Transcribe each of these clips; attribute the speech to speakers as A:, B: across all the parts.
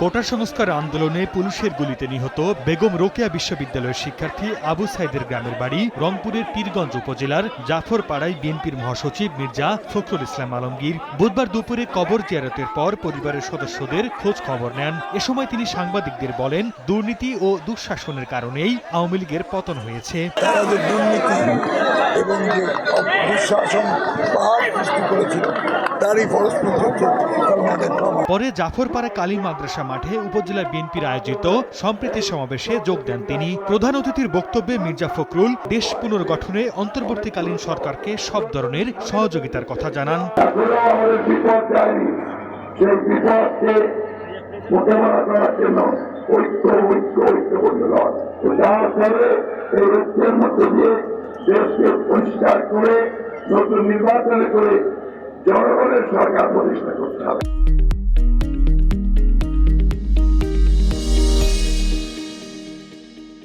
A: কোটা সংস্কার আন্দোলনে পুলিশের গুলিতে নিহত বেগম রোকেয়া বিশ্ববিদ্যালয়ের শিক্ষার্থী আবু সাইদের গ্রামের বাড়ি রংপুরের পীরগঞ্জ উপজেলার জাফরপাড়ায় বিএনপির মহাসচিব মির্জা ফখরুল ইসলাম আলমগীর বুধবার দুপুরে কবর জিয়ারতের পর পরিবারের সদস্যদের খোঁজ খবর নেন। এ সময় তিনি সাংবাদিকদের বলেন দুর্নীতি ও দুঃশাসনের কারণেই আওয়ামী লীগের পতন হয়েছে।
B: এবং যে দুঃশাসন পাহাড় সৃষ্টি করেছিল তারই
A: পরে জাফরপাড়া কালী মাদ্রাসা মাঠে উপজেলা বিএনপির আয়োজিত সম্প্রীতি সমাবেশে যোগ দেন তিনি। প্রধান অতিথির বক্তব্যে মির্জা ফখরুল দেশ পুনর্গঠনে অন্তর্বর্তীকালীন সরকারকে সব ধরনের সহযোগিতার কথা জানান।
C: নতুন নির্বাচন করে জনগণের সরকার প্রতিষ্ঠা করতে হবে।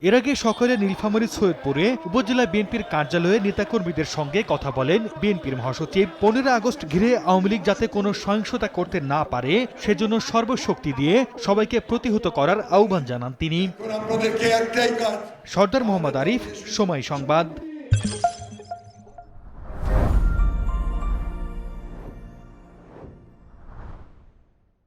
A: এর আগে সকালে নীলফামারী সৈয়দপুরে উপজেলা বিএনপির কার্যালয়ে নেতাকর্মীদের সঙ্গে কথা বলেন বিএনপির মহাসচিব। পনেরো আগস্ট ঘিরে আওয়ামী লীগ যাতে কোনো সহিংসতা করতে না পারে সেজন্য সর্বশক্তি দিয়ে সবাইকে প্রতিহত করার আহ্বান জানান তিনি। সর্দার মোহাম্মদ আরিফ সময় সংবাদ।